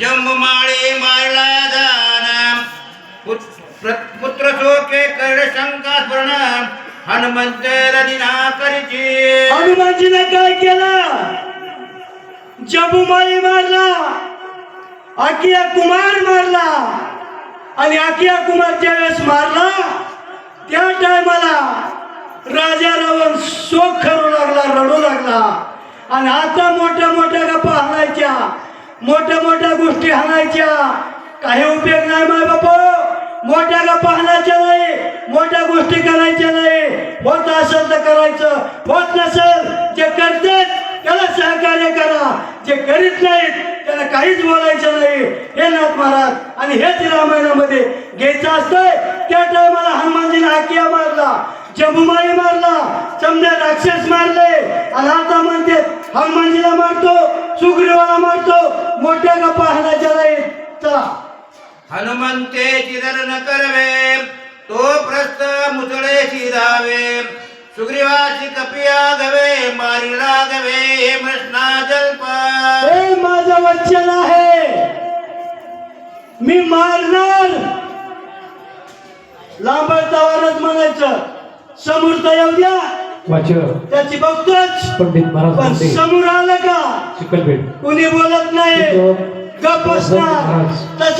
जंबमाळे मारला जाना पुत- पुत्र शोके कर शंका स्मरण हनुमंत रदिना करीची. हनुमानजीने काय केलं? जबुमाळी मारला. आकिया कुमार मारला. आणि आकिया कुमार ज्यावेळेस मारला त्या टायमाला राजा रावण शोक करू लागला रडू लागला. आणि आता मोठ्या मोठ्या गप्पा हाणायच्या मोठ्या मोठ्या गोष्टी हाणायच्या. काही उपयोग नाही माय बाप. मोठ्या गप्पा हाणायच्या नाही मोठ्या गोष्टी करायच्या नाही. होत असेल तर करायचं होत नसेल जे करतात त्याला सहकार्य करा. जे करीत नाहीत त्याला काहीच बोलायचं नाही. हे नाथ महाराज आणि हेच रामायणामध्ये घ्यायचं असतंय. त्या टायमाला हनुमानजीने आकिया मारला जबुमाई मारला समजा राक्षस मारले. आणि आता म्हणते हनुमानजीला मारतो. सुग्रीवाला मारतो. मोठ्या गप्पा हाणायच्या नाही. चला. हनुमंते चिरल न करवे तो प्रस्त मुसळे शिरावे सुग्रीवाची कपिया गवे मारिला गवे मृष्णा जल्प. हे माझं वचन आहे. मी मारणार. लांबळतावरच म्हणायचं. समोर तर येऊ द्या. त्याची बघतोच. पंडित महाराज समोर आलं का चिकलपेठ कुणी बोलत नाही? गप बसणार तसं